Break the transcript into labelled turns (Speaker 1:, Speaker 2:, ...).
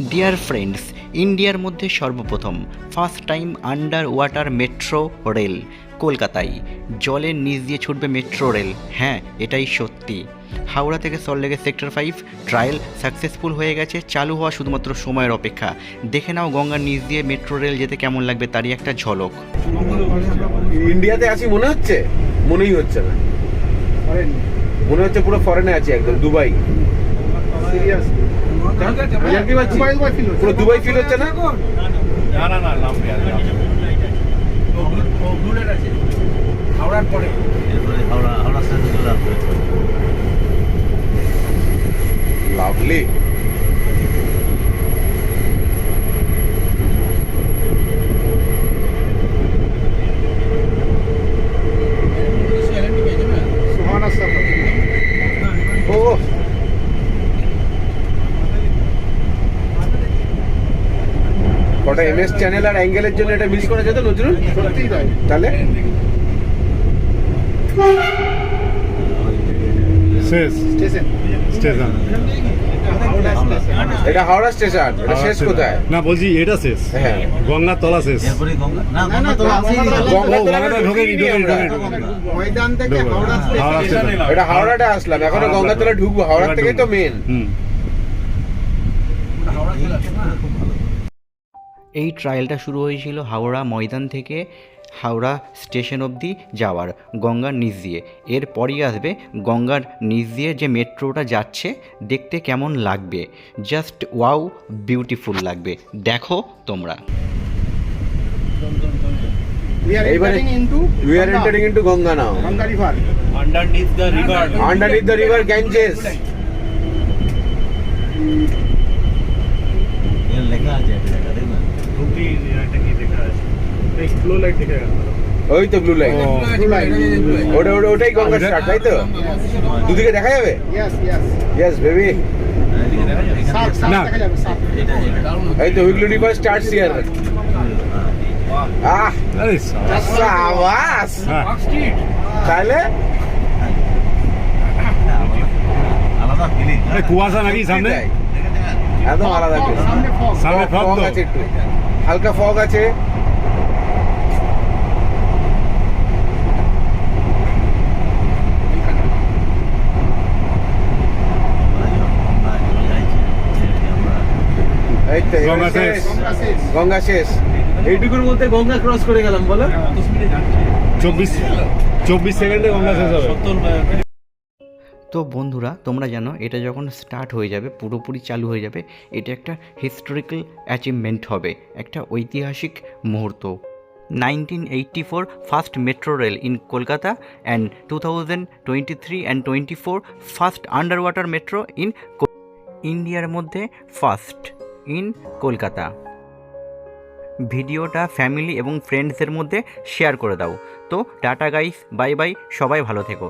Speaker 1: Dear friends ইন্ডিয়ার মধ্যে সর্বপ্রথম first time under water metro rail কলকাতায়। জলের নিচ দিয়ে ছুটবে মেট্রো রেল হ্যাঁ এটাই সত্যি। হাওড়া থেকে সল্টলেকের সেক্টর ফাইভ ট্রায়াল সাকসেসফুল হয়ে গেছে চালু হওয়া শুধুমাত্র সময়ের অপেক্ষা। দেখে নাও গঙ্গার নিচ দিয়ে মেট্রো রেল যেতে কেমন লাগবে তারই একটা ঝলক।
Speaker 2: ইন্ডিয়াতে আছি মনে হচ্ছে? মনেই হচ্ছে না। মনে হচ্ছে পুরো ফরেনে আছি একদম দুবাই? দুবাই ফিল না
Speaker 3: না না না আর
Speaker 4: হাওড়ার পরে
Speaker 2: লাভলি কটা এমএস চ্যানেল আর অ্যাঙ্গেলের জন্য এটা মিস করা যেত নজরুল? তাহলে?
Speaker 5: শেষ। স্টেশন।
Speaker 2: এটা হাওড়া স্টেশন। এটা শেষ কোথায়?
Speaker 5: না বলছি এটা শেষ।
Speaker 2: হ্যাঁ।
Speaker 5: গঙ্গার তলা শেষ।
Speaker 2: এটা হাওড়াটা আসলাম। এখন গঙ্গাতলা ঢুকবো। হাওড়া থেকে তো মেন
Speaker 4: হাওড়া
Speaker 1: এই ট্রায়ালটা শুরু হয়েছিল হাওড়া ময়দান থেকে হাওড়া স্টেশন অবধি যাওয়ার গঙ্গার নিচ দিয়ে। এরপরই আসবে গঙ্গার নিচ দিয়ে যে মেট্রোটা যাচ্ছে দেখতে কেমন লাগবে? জাস্ট ওয়াও বিউটিফুল লাগবে। দেখো তোমরা।
Speaker 4: We are entering into
Speaker 2: now
Speaker 4: Ganga river.
Speaker 3: Underneath the river
Speaker 2: Ganges
Speaker 3: এর লেখা আছে একটা জায়গা, দেখবেন
Speaker 2: ওই তো ব্লু
Speaker 4: Blue line.
Speaker 2: ওটা ওটা ওটাই গঙ্গা স্টার্ট তাই তো? দুদিকে দেখা যাবে. ইয়েস বেবি
Speaker 5: না।
Speaker 2: এই তো উইগলু রিভার স্টার্টস হিয়ার আহ
Speaker 5: আরে সাবাস। হ্যাঁ,
Speaker 2: তাহলে?
Speaker 3: আলাদা ফিলিং
Speaker 5: আরে কুয়াশা নাকি সামনে।
Speaker 2: একদম আলাদা
Speaker 4: সামনে
Speaker 5: ফগ
Speaker 2: আছে একটু। হালকা ফগ আছে। গঙ্গা শেষ। এইটুকুর মধ্যে গঙ্গা ক্রস করে গেলাম বলো।
Speaker 5: চব্বিশ চব্বিশ সেকেন্ডে গঙ্গা শেষ হবে।
Speaker 1: তো বন্ধুরা, তোমরা জানো, এটা যখন স্টার্ট হয়ে যাবে, পুরোপুরি চালু হয়ে যাবে, এটা একটা হিস্টোরিক্যাল অ্যাচিভমেন্ট হবে, একটা ঐতিহাসিক মুহূর্ত। Nineteen eighty four first metro rail in Kolkata and two thousand twenty three and twenty four first under water metro in ইন্ডিয়ার মধ্যে ফার্স্ট ইন কলকাতা ভিডিওটা ফ্যামিলি এবং ফ্রেন্ডসদের মধ্যে শেয়ার করে দাও। তো টাটা গাইস বাই বাই সবাই ভালো থেকো।